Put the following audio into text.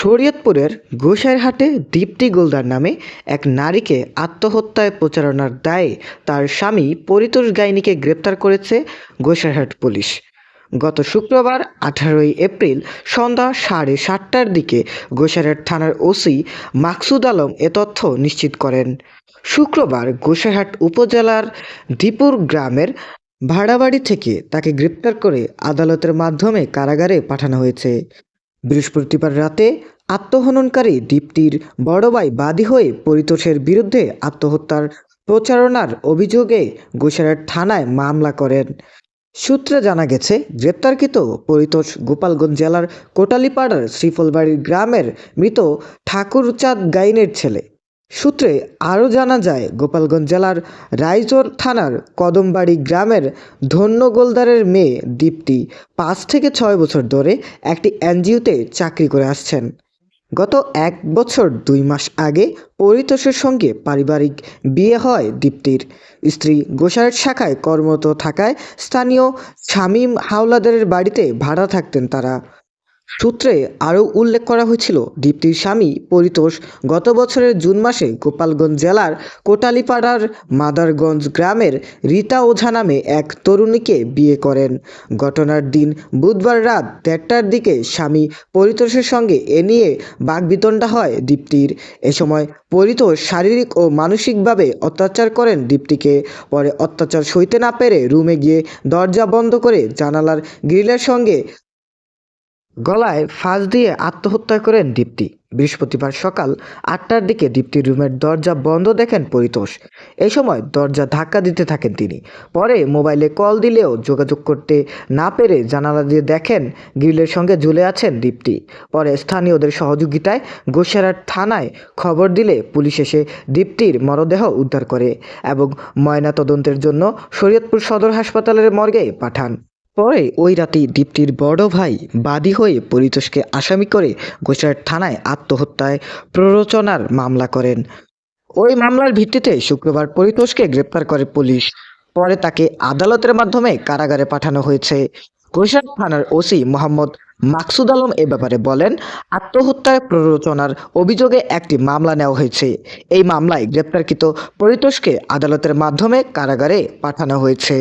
শরীয়তপুরের গোসাইরহাটে দীপ্তি গোলদার নামে এক নারীকে আত্মহত্যায় প্রচারণার দায়ে তার স্বামী পরিতোষ গাইনিকে গ্রেপ্তার করেছে গোসাইরহাট পুলিশ। গত শুক্রবার আঠারোই এপ্রিল সন্ধ্যা সাড়ে সাতটার দিকে গোসাইরহাট থানার ওসি মাকসুদ আলম এ তথ্য নিশ্চিত করেন। শুক্রবার গোসাইরহাট উপজেলার দীপুর গ্রামের ভাড়াবাড়ি থেকে তাকে গ্রেপ্তার করে আদালতের মাধ্যমে কারাগারে পাঠানো হয়েছে। বৃহস্পতিবার রাতে আত্মহননকারী দীপ্তির বড় ভাই বাদী হয়ে পরিতোষের বিরুদ্ধে আত্মহত্যার প্রচারণার অভিযোগে গোসারের থানায় মামলা করেন। সূত্রে জানা গেছে, গ্রেপ্তারকৃত পরিতোষ গোপালগঞ্জ জেলার কোটালীপাড়ার শ্রীফলবাড়ির গ্রামের মৃত ঠাকুরচাঁদ গাইনের ছেলে। সূত্রে আরও জানা যায়, গোপালগঞ্জ জেলার রাইচর থানার কদমবাড়ি গ্রামের ধন্য গোলদারের মেয়ে দীপ্তি পাঁচ থেকে ছয় বছর ধরে একটি এনজিওতে চাকরি করে আসছেন। গত এক বছর দুই মাস আগে পরিতোষের সঙ্গে পারিবারিক বিয়ে হয় দীপ্তির। স্ত্রী গোসারের শাখায় কর্মরত থাকায় স্থানীয় শামীম হাওলাদারের বাড়িতে ভাড়া থাকতেন তারা। সূত্রে আরও উল্লেখ করা হয়েছিল, দীপ্তির স্বামী পরিতোষ গত বছরের জুন মাসে গোপালগঞ্জ জেলার কোটালিপাড়ার মাদারগঞ্জ গ্রামের রীতা ওঝা নামে এক তরুণীকে বিয়ে করেন। ঘটনার দিন বুধবার রাত দেড়টার দিকে স্বামী পরিতোষের সঙ্গে এ নিয়ে বাগবিতণ্ডা হয় দীপ্তির। এ সময় পরিতোষ শারীরিক ও মানসিকভাবে অত্যাচার করেন দীপ্তিকে। পরে অত্যাচার সইতে না পেরে রুমে গিয়ে দরজা বন্ধ করে জানালার গ্রিলের সঙ্গে গলায় ফাঁস দিয়ে আত্মহত্যা করেন দীপ্তি। বৃহস্পতিবার সকাল আটটার দিকে দীপ্তির রুমের দরজা বন্ধ দেখেন পরিতোষ। এই সময় দরজা ধাক্কা দিতে থাকেন তিনি। পরে মোবাইলে কল দিলেও যোগাযোগ করতে না পেরে জানালা দিয়ে দেখেন গ্রিলের সঙ্গে ঝুলে আছেন দীপ্তি। পরে স্থানীয়দের সহযোগিতায় গোসারাট থানায় খবর দিলে পুলিশ এসে দীপ্তির মরদেহ উদ্ধার করে এবং ময়নাতদন্তের জন্য শরীয়তপুর সদর হাসপাতালের মর্গে পাঠান। পরে ওই রাতেই দীপ্তির বড় ভাই বাদী হয়ে পরিতোষকে আসামি করে গোসাইট থানায় আত্মহত্যায় প্ররোচনার মামলা করেন। ওই মামলার ভিত্তিতে শুক্রবার পরিতোষকে গ্রেপ্তার করে পুলিশ। পরে তাকে আদালতের মাধ্যমে কারাগারে পাঠানো হয়েছে। গোসাইট থানার ওসি মোহাম্মদ মাকসুদ আলম এ ব্যাপারে বলেন আত্মহত্যায় প্ররোচনার অভিযোগে একটি মামলা নেওয়া হয়েছে। এই মামলায় গ্রেপ্তারকৃত পরিতোষকে আদালতের মাধ্যমে কারাগারে পাঠানো হয়েছে।